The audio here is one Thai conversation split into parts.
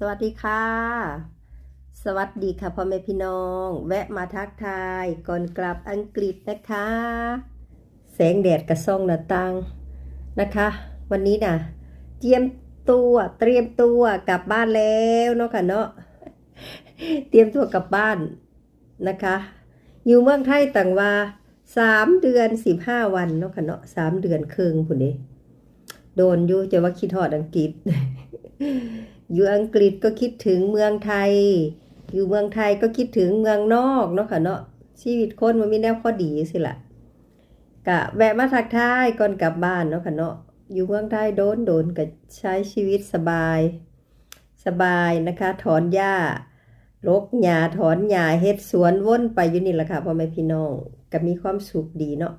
สวัสดีค่ะ สวัสดีค่ะพ่อแม่พี่น้อง แวะมาทักทายก่อนกลับอังกฤษนะคะ แสงแดดกระส่องหน้าต่างนะคะ วันนี้นะเตรียมตัวเตรียมตัวกลับบ้านแล้วเนาะค่ะเนาะเตรียมตัวกลับบ้านนะคะ อยู่เมืองไทยต่างว่าสามเดือนสิบห้าวันเนาะค่ะเนาะสามเดือนครึ่งพุ่นเด้โดนอยู่จะว่าคิดฮอดอังกฤษ อยู่อังกฤษก็คิดถึงเมืองไทย อยู่เมืองไทยก็คิดถึงเมืองนอกเนาะค่ะเนาะชีวิตคนมันมีแนวข้อดีสิละกะแวะมาทักทายก่อนกลับบ้านเนาะค่ะเนาะอยู่เมืองไทยโดนโดนก็ใช้ชีวิตสบาย สบายนะคะ ถอนหญ้ารกหญ้าถอนหญ้าเฮ็ดสวนวนไปอยู่นี่แหละค่ะพ่อแม่พี่น้องก็มีความสุขดีเนาะ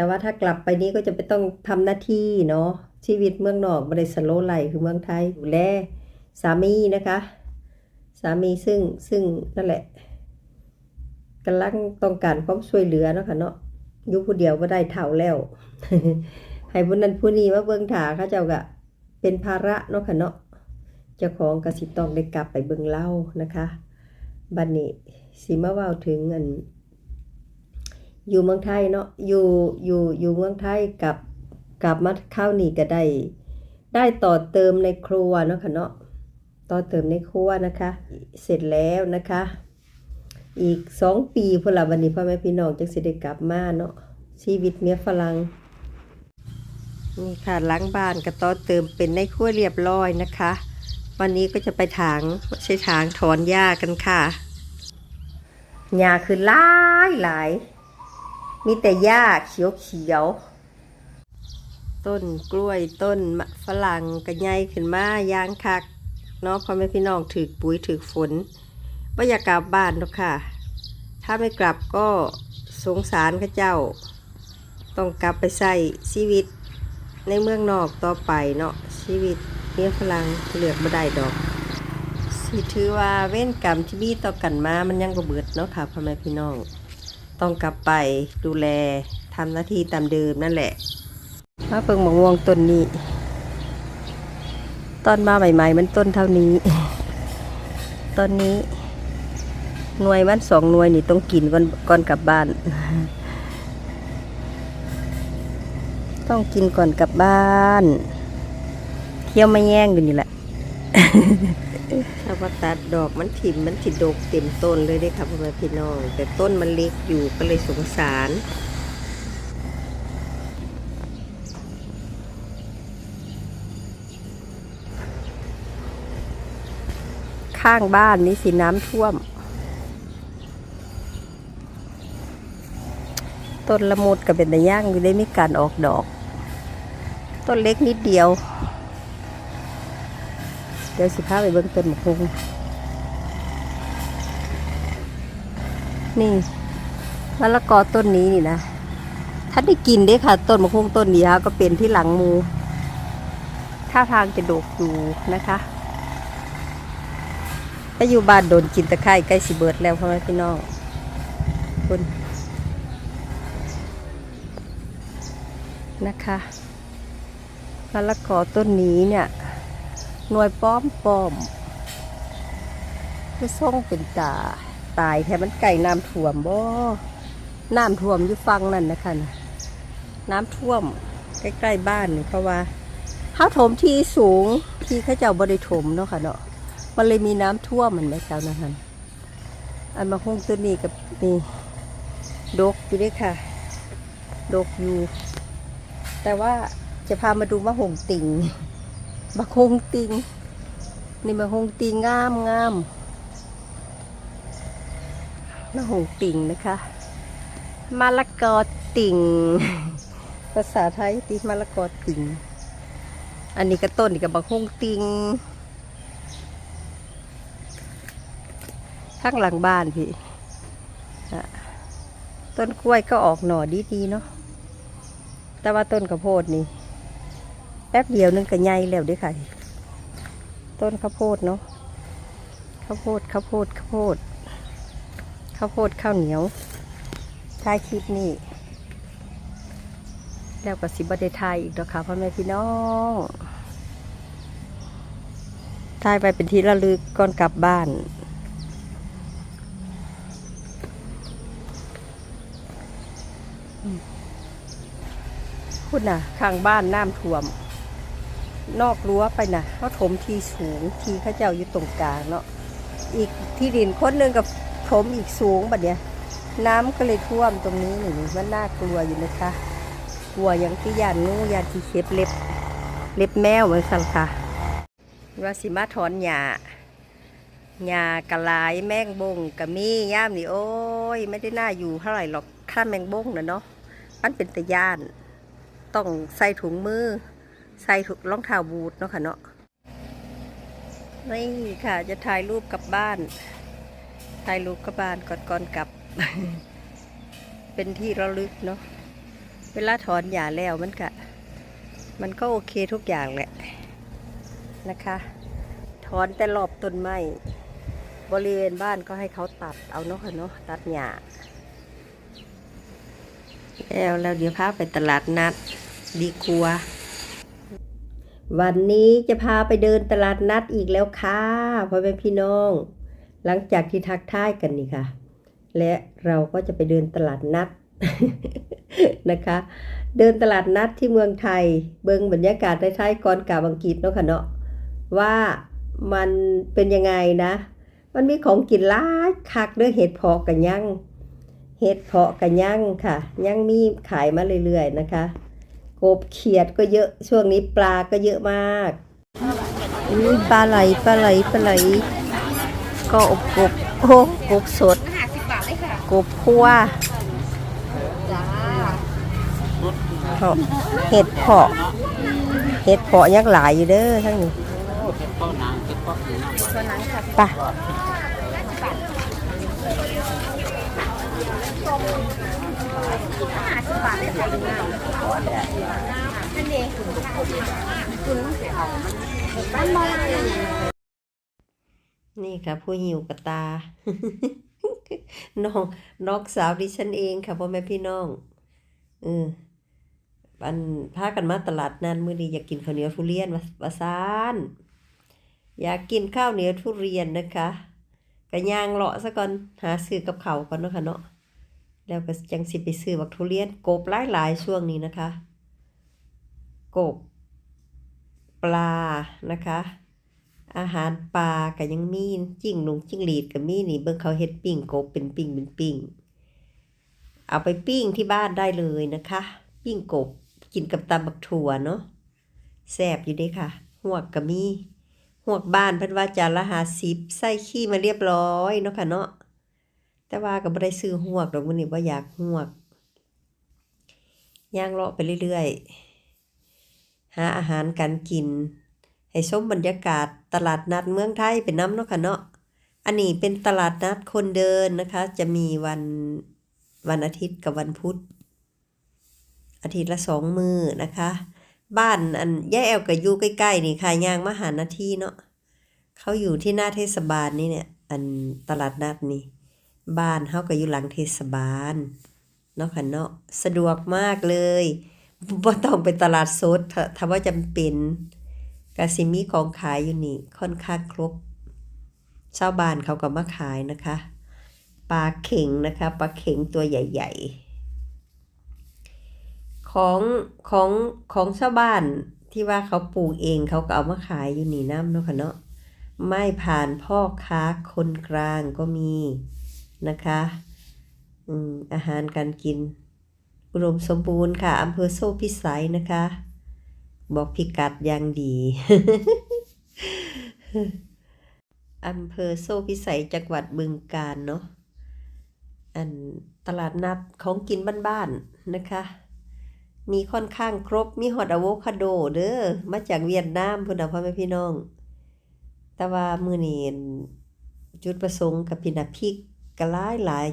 แต่ว่าถ้ากลับไปนี้ก็จะไปต้องทำหน้าที่เนาะชีวิตเมืองนอกบริสโลไลคือเมืองไทยดูแลสามีนะคะ สามีซึ่งซึ่งนั่นแหละกำลังต้องการความช่วยเหลือเนาะค่ะเนาะอยู่ผู้เดียวก็ได้เท่าแล้วให้ผู้นั้นผู้นี้มาเบิ่งถาเขาเจ้าก็เป็นภาระเนาะค่ะเนาะเจ้าของกสิต้องได้กลับไปเบิ่งเล่านะคะ บัดนนี้สิมาว้าถึงอัน อยู่เมืองไทยเนาะอยู่อยู่อยู่เมืองไทยกับกลับมาข้าวนี่ก็ได้ ได้ต่อเติมในครัวเนาะค่ะเนาะต่อเติมในครัวนะคะ เสร็จแล้วนะคะ อีกสองปีพละวันนี้พ่อแม่พี่น้องจังสิได้กลับมาเนาะชีวิตเมียฝรั่งนี่ค่ะล้างบ้านก็ต่อเติมเป็นในครัวเรียบร้อยนะคะ วันนี้ก็จะไปถางใช้ถางถอนหญ้ากันค่ะหญ้าคือหลายหลาย มีแต่หญ้าเขียวเขียวๆต้นกล้วยต้นมะฝรั่งกระไงขึ้นมายางคักเนาะพ่อแม่พี่น้องถือปุ๋ยถือฝนว่าอยากกลับบ้านหรอกค่ะ ถ้าไม่กลับก็สงสารข้าเจ้า ต้องกลับไปใส่ชีวิตในเมืองนอกต่อไปเนาะชีวิตเมียฝรั่งเหลือกบ่ได้ดอกสิถือว่าเว้นกรรมที่มีต่อกันมา มันยังก็เบิดเนาะค่ะพ่อแม่พี่น้อง ต้องกลับไปดูแลทำหน้าที่ตามเดิมนั่นแหละมาเปิงมะม่วงต้นนี้ต้นมาใหม่ ๆ มันต้นเท่านี้ต้นนี้ หน่วยมันสองหน่วยนี่ต้องกินก่อนก่อนกลับบ้าน ต้องกินก่อนกลับบ้านเคี้ยวไม่แย่งอยู่นี่แหละ ถ้าว่าตัดดอกมันถิ่มมันถิดกเต็มต้นเลยได้ค่ะพ่อแม่พี่น้อง แต่ต้นมันเล็กอยู่ก็เลยสงสารข้างบ้านนี่สิน้ำท่วม ต้นละมุดกับเป็นตะย่างอยู่ได้ไมีการออกดอก ต้นเล็กนิดเดียว ดี๋ยวสิพาไปเบิ่งต้นมะพร้าวนี่มะละกอต้นนี้นี่นะถ้าได้กินได้ค่ะ ต้นมะพร้าวต้นนี้ค่ะก็เป็นที่หลังมูท่าทางจะโดกอยู่นะคะถ้าอยู่บ้านโดนกินตะไคร่ใกล้สิเบิดแล้วพ่อแม่พี่น้องคุณนะคะมะละกอต้นนี้เนี่ย หน่วยป้อมป้อมคือส่งเป็นตา ตายแค่มันไก่น้ำท่วมบ่น้ำท่วมอยู่ฟังนั่นนะคะนะน้ำท่วม ใกล้ๆบ้านนี่เพราะว่าเขาถมที่สูงที่เขาเจ้าบริถมเนาะค่ะเนาะมันเลยมีน้ำท่วมมันไหมเจ้านะฮะอันมาคงตัวนี้กับนี่ดกอยู่ด้วยค่ะ ดกอยู่ แต่ว่าจะพามาดูมะหงติ่ง มะฮงติง นี่มะฮงติงงามงามมะฮงติงนะคะมะละกอติ่ง ภาษาไทยตีมะละกอติ่ง อันนี้ก็ต้นนี่กับมะฮงติงข้างหลังบ้านพี่ ต้นกล้วยก็ออกหน่อดีๆเนาะ แต่ว่าต้นข้าวโพดนี่ แป๊บเดียวนึงก็ใหญ่แล้วด้วยค่ะ ต้นข้าวโพดเนาะข้าวโพดข้าวโพดข้าวโพดข้าวโพดข้าวเหนียวท้ายคลิปนี้แล้วก็สิบได้ทายอีกแล้วค่ะพ่อแม่พี่น้องถ่ายไปเป็นที่ระลึกก่อนกลับบ้าน คุณน่ะ ข้างบ้านน้ำท่วม นอกรั้วไปนะเขาถมทีสูงทีเข้าเจ้าอยู่ตรงกลางเนาะอีกที่ดินคนหนึ่งกับถมอีกสูงแบบเนี้ยน้ำก็เลยท่วมตรงนี้หนี่มันน่ากลัวอยู่นะคะ กลัวอย่างที่ยานงูยานที่เข็บเล็บ เล็บแมวเหมือนกันค่ะว่าสิมาถอนหญ้าหญ้ากระลายแมงบงกะมีย่ามนี่โอ้ย ไม่ได้น่าอยู่เท่าไหร่หรอกข้าแมงบงนะเนาะมันเป็นตะย่าน ต้องใส่ถุงมือ ใส่ถุงรองเท้าบูทเนาะค่ะเนาะนี่ค่ะ จะถ่ายรูปกลับบ้าน ถ่ายรูปกลับบ้านก่อนก่อนกลับ เป็นที่ระลึกเนาะเวลาถอนหญ้าแล้วมันก็มันก็โอเคทุกอย่างแหละนะคะ ถอนแต่รอบต้นไม้บริเวณบ้านก็ให้เขาตัดเอาเนาะค่ะเนาะตัดหญ้าแล้วแล้วเดี๋ยวพาไปตลาดนัด ดีกว่า วันนี้จะพาไปเดินตลาดนัดอีกแล้วค่ะพ่อแม่พี่น้อง หลังจากที่ทักทายกันนี่ค่ะ และเราก็จะไปเดินตลาดนัดนะคะ เดินตลาดนัดที่เมืองไทย เบิงบรรยากาศท้ายๆก่อนกลับอังกฤษเนาะค่ะเนาะว่ามันเป็นยังไงนะ มันมีของกินหลายคักเด้อเห็ดเพาะกันยังเห็ดเพาะกันยังค่ะ ยังมีขายมาเรื่อยๆนะคะ กบเขียดก็เยอะช่วงนี้ปลาก็เยอะมากอุ้ยปลาไหลปลาไหลปลาไหล ก็อบกบโอ้กบสดห้าสิบบาทเลยค่ะกบคั่วจ้าเพาะเห็ดเพาะเห็ดเพาะยักหลายอยู่เด้อทั้งนี้ตัวนั้นค่ะไปะห้าสิบบาทเลยค่ะนั่นเองคุณบ้านมอล นี่ค่ะ ผู้หิวกระตา น้องน้องสาวดิฉันเองค่ะพ่อแม่พี่น้องเอออันพากันมาตลาดนันมื้อนี้อยากกินข้าวเหนียวทุเรียนว่าซานอยากกินข้าวเหนียวทุเรียนนะคะก็ย่างเลาะซะก่อนหาซื้อกับเขาก่อนเนาะค่ะเนาะ แล้วก็จังสิไปซื้อบักทุเรียนกบหลายๆช่วงนี้นะคะ กบ ปลานะคะ อาหารปลาก็ยังมีจิ้งหลงจิ้งหรีดก็มีนี่เบิ่งเขาเฮ็ดปิ้งกบเป็นปิ้งเป็นปิ้งเอาไปปิ้งที่บ้านได้เลยนะคะ ปิ้งกบกินกับตำบักถั่วเนาะแซ่บอยู่ด้ค่ะหวกก็มีหวกบ้านเพิ่นว่าจานละ50ใส่ขี้มาเรียบร้อยเนาะค่ะเนาะ แต่ว่าก็บ่ได้ซื้อหวกดอกมื้อนี้บ่อยากหวกย่างเลาะไปเรื่อยๆ หาอาหารการกิน ให้ชมบรรยากาศตลาดนัดเมืองไทยเป็นน้ำเนาะค่ะเนาะ อันนี้เป็นตลาดนัดคนเดินนะคะ จะมีวันวันอาทิตย์กับวันพุธ อาทิตย์ละสองมือนะคะ บ้านอันย่าแอลกับยู่ใกล้ๆนี่ค่ะย่างมาหานาทีเนาะเขาอยู่ที่หน้าเทศบาลนี่เนี่ย อันตลาดนัดนี่ บ้านเขาก็อยู่หลังเทศบาลเนาะค่ะเนาะสะดวกมากเลยบ่ต้องไปตลาดสดถ้าถ้าว่าจำเป็นกาซิมีของขายอยู่นี่ค่อนข้างครบชาวบ้านเขาก็มาขายนะคะปลาเข็งนะคะปลาเข็งตัวใหญ่ ๆ ของของของชาวบ้านที่ว่าเขาปลูกเองเขาก็เอามาขายอยู่นี่น้ำเนาะค่ะเนาะไม่ผ่านพ่อค้าคนกลางก็มี นะคะอืมอาหารการกิน อุดมสมบูรณ์ค่ะอำเภอโซ่พิสัยนะคะ บอกพิกัดอย่างดีอำเภอโซ่พิสัยจังหวัดบึงกาฬเนาะอันตลาดนัดของกินบ้านๆนะคะ มีค่อนข้างครบมีฮอตอะโวคาโดเด้อมาจากเวียดนามพุ่นนะพ่อแม่พี่น้อง แต่ว่ามื้อนี้จุดประสงค์กับพี่น่ะพริ กก็หลายหลาย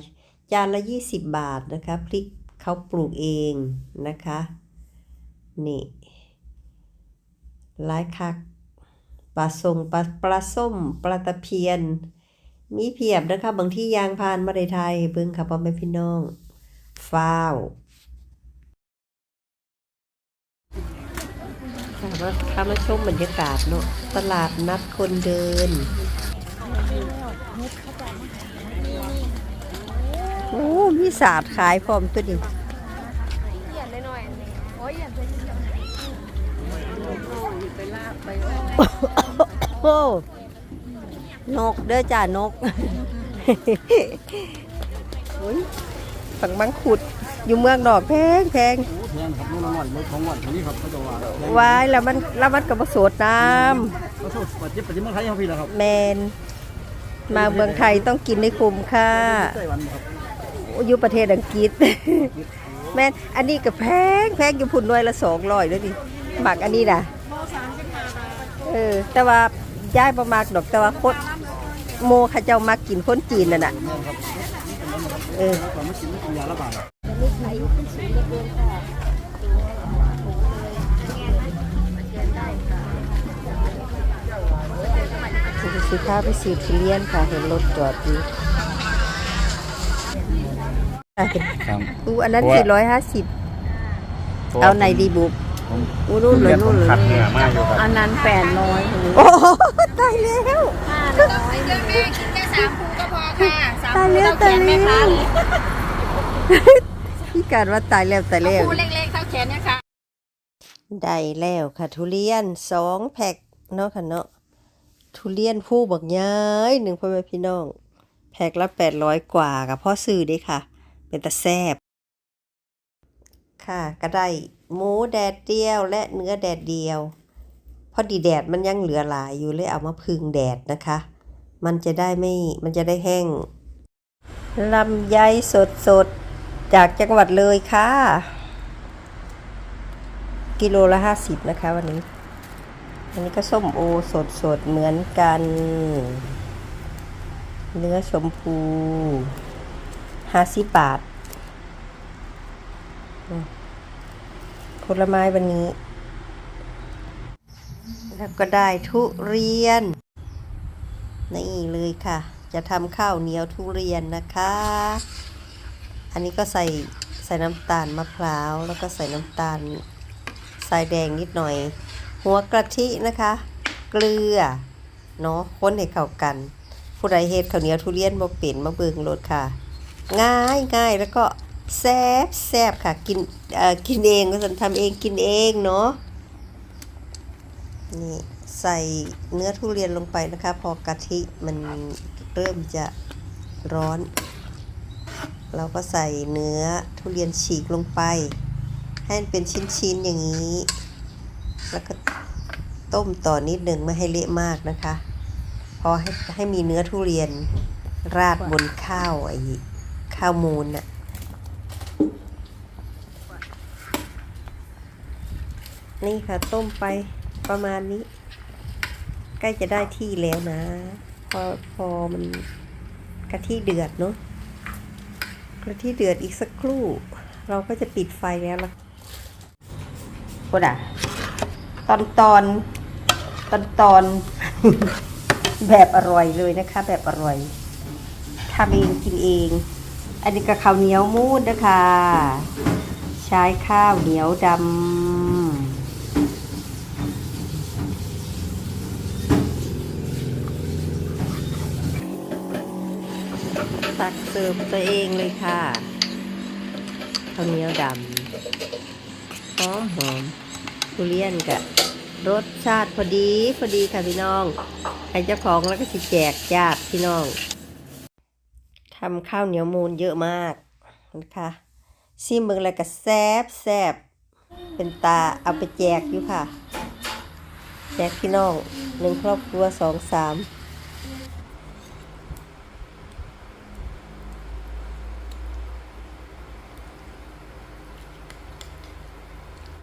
จานละ 20 บาทนะคะ พริกเขาปลูกเองนะคะ นี่หลายคักปลาทรงปลาปลาส้มปลาตะเพียน มีเพียบนะคะบางที่ยางพานมาได้ไทยให้เบิ่งค่ะพ่อแม่พี่น้องฟ้าวค่ะมาพามาชมบรรยากาศเนาะตลาดนัดคนเดิน โอ้มีศาสตร์ขายพร้อมตัวนี้โอ้นกเด้อจ้านกโอ้ยฝั่งบังขุด อยู่เมืองดอกแพงแพงโอ้แพงครับนู่นละหน่อยรถของหวานคนนี้ครับเขาจะว่าวายแล้วมันแล้วมันกับโสดน้เขาโทษปัจจุบันปัจจุบันเมืองไทยเขาพี่แล้วครับำแมนมาเมืองไทยต้องกินในคุ้มค่าไต้หวันครับ อยู่ประเทศอังกฤษ แม่นอันนี้ก็แพงแพงอยู่พุ่นหน่วยละสองร้อยเลยดิหมักอันนี้นะเออ แต่ว่าย้ายประมากดอกแต่ว่าคนโมเขาเจ้ามากินคนจีนน่ะน่ะเออสิสิค้าไปซื้อทุเรียนค่ะ เห็นรถจอดอยู่ ครับอู้อันนั้นเพราะว่าสี่ร้อยห้าสิบเอาไหนดีบุกผมอู้นู่นเลยนู่นเลยขัดเหงื่อมากอยู่ครับอันนั้นแปดร้อยโอ้โหตายแล้วห้าร้อยเดี๋ยวแม่กินแค่สามภูก็พอค่ะสามตายภูแล้วเท่าแขตายนไหมแล้คะวพี่การว่าตายแล้วตายแล้วภูเล็กๆเท่าแขนเนี่ยค่ะได้แล้วค่ะ ทุเรียนสองแพ็คเนาะค่ะเนาะทุเรียนผู้บักย้ายหนึ่งพ่อแม่พี่น้อง แพ็คละแปดร้อยกว่ากับพ่อซื้อเด้ค่ะ เป็นตะแซบค่ะก็ได้หมูแดดเดียวและเนื้อแดดเดียวพอดีแดดมันยังเหลือหลายอยู่เลยเอามาพึ่งแดดนะคะ มันจะได้ไม่มันจะได้แห้งลำไยสดสดจากจังหวัดเลยค่ะ กิโลละห้าสิบนะคะวันนี้ อันนี้ก็ส้มโอสดสดเหมือนกัน เนื้อชมพู ห้าสิบบาท ผลไม้วันนี้ แล้วก็ได้ทุเรียน นี่เลยค่ะ จะทำข้าวเหนียวทุเรียนนะคะ อันนี้ก็ใส่ใส่น้ำตาลมะพร้าว แล้วก็ใส่น้ำตาลทรายแดงนิดหน่อย หัวกะทินะคะ เกลือเนาะค้นให้เข้ากัน ผู้ใดเฮ็ดข้าวเหนียวทุเรียนบ่เป็นมาเบิ่งโลดค่ะ ง่ายง่ายแล้วก็แซ่บแซ่บค่ะ กินเอ่อกินเองก็สันทำเองกินเองเนาะนี่ใส่เนื้อทุเรียนลงไปนะคะ พอกะทิมันเริ่มจะร้อน เราก็ใส่เนื้อทุเรียนฉีกลงไป ให้มันเป็นชิ้นๆอย่างนี้ แล้วก็ต้มต่อนิดหนึ่งไม่ให้เละมากนะคะ พอให้ให้มีเนื้อทุเรียนราดบนข้าวไอ้ ข้าวมูลน่ะนี่ค่ะต้มไปประมาณนี้ ใกล้จะได้ที่แล้วนะ พอพอมันกะทิเดือดเนาะกะทิเดือดอีกสักครู่ เราก็จะปิดไฟแล้วล่ะโคดะตอนตอนตอนตอนแบบอร่อยเลยนะคะ แบบอร่อยทำเองกินเอง อันนี้ก็ข้าวเหนียวมูดนะคะใช้ข้าวเหนียวดำตักเสิร์ฟตัวเองเลยค่ะข้าวเหนียวดำหอมหอมทุเรียนกะรสชาติพอดีพอดีค่ะพี่น้องให้เจ้าของแล้วก็สิแจกญาติพี่น้อง ทำข้าวเหนียวมูลเยอะมากนะคะซิมเบิงอะไรก็แซบแซบเป็นตาเอาไปแจกอยู่ค่ะ แจกพี่น้องหนึ่งครอบครัวสองสาม